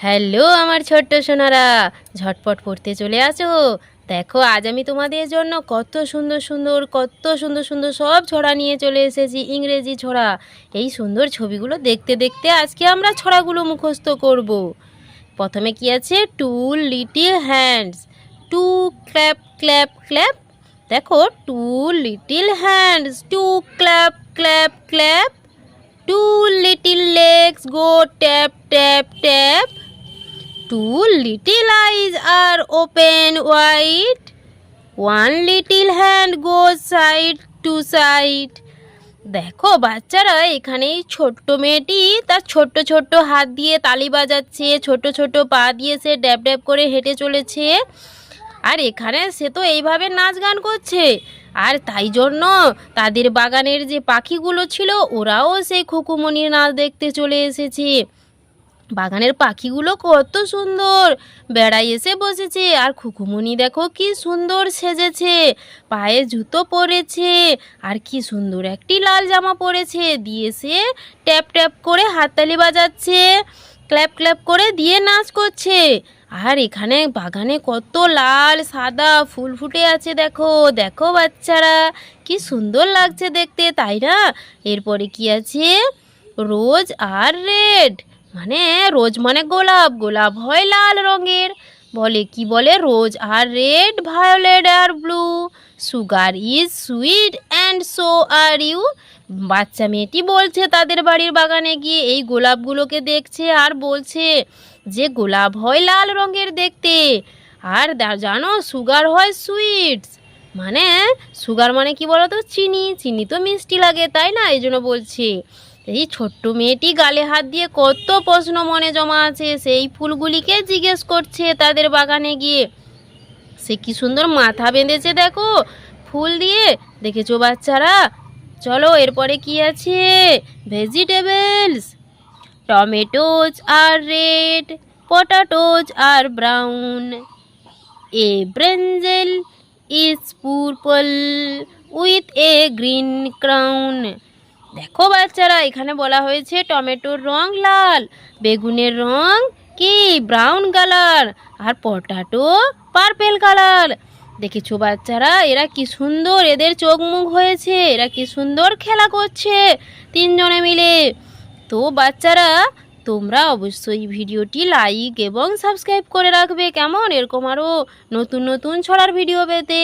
Hello আমার ছোট্ট সোনারা, ঝটপট পড়তে চলে আসো। দেখো, আজ আমি তোমাদের জন্য কত সুন্দর সুন্দর, কত সুন্দর সুন্দর সব ছড়া নিয়ে চলে এসেছি, ইংরেজি ছড়া। এই সুন্দর ছবিগুলো দেখতে দেখতে আজকে আমরা ছড়াগুলো মুখস্থ করব। প্রথমে কি আছে? Two little hands to clap clap clap দেখো two little hands to clap clap clap two little legs go tap tap tap Two little eyes are open wide. One little hand goes side to side. দেখো, বাচ্চারা এখানে ছোট্ট মেয়েটি তার ছোট্ট ছোট্ট হাত দিয়ে তালি বাজাচ্ছে ছোট ছোট পা দিয়ে সে ড্যাব ড্যাব করে হেঁটে চলেছে আর এখানে সে তো এইভাবে নাচ গান করছে আর তাই জন্য তাদের বাগানের যে পাখিগুলো ছিল, ওরাও সেই খুকুমনির নাচ দেখতে চলে এসেছে বাগানের পাখিগুলো কত সুন্দর। বেড়াই এসে বসেছে। আর খুকুমনি দেখো কি সুন্দর সেজেছে। পায়ে জুতো পরেছে। আর কি সুন্দর একটি লাল জামা পরেছে। দিয়ে সে ট্যাপ ট্যাপ করে হাততালি বাজাচ্ছে। ক্ল্যাপ ক্ল্যাপ করে দিয়ে নাচ করছে। আর এখানে বাগানে কত লাল, সাদা ফুল ফুটে আছে দেখো। দেখো বাচ্চারা, কি সুন্দর লাগছে দেখতে, তাই না? এরপরে কি আছে? Rose are red. মানে রোজ মানে গোলাপ গোলাপ হয় লাল রঙের। বলে কি বলে? Rose are red, violet are blue. Sugar is sweet and so are you. বাচ্চা মেয়েটি বলছে তাদের বাড়ির বাগানে গিয়ে এই গোলাপগুলোকে দেখছে আর বলছে যে গোলাপ হয় লাল রঙের দেখতে। আর জানো, সুগার হয় সুইটস। মানে সুগার মানে কি বলো তো চিনি। চিনি তো মিষ্টি লাগে, তাই না? এই জন্য বলছে। এই ছোট্ট মেয়েটি গালে হাত দিয়ে কত প্রশ্ন মনে জমা আছে, সেই ফুলগুলিকে জিজ্ঞেস করছে তাদের বাগানে গিয়ে। সে কি সুন্দর মাথা বেঁধেছে দেখো, ফুল দিয়ে। দেখেছ বাচ্চারা? চলো এরপরে কি আছে? Vegetables, tomatoes are red, potatoes are brown, a brinjal, is purple with a green crown. দেখো বাচ্চারা, এখানে বলা হয়েছে টমেটোর রং লাল, বেগুনের রং কি, ব্রাউন কালার, আর পটাটো পার্পেল কালার। দেখেছ বাচ্চারা, এরা কি সুন্দর, এদের চোখ মুখ হয়েছে, এরা কি সুন্দর খেলা করছে তিনজনে মিলে। তো বাচ্চারা, তোমরা অবশ্যই ভিডিওটি লাইক এবং সাবস্ক্রাইব করে রাখবে, কেমন? এরকম আরও নতুন নতুন ছড়ার ভিডিও পেতে।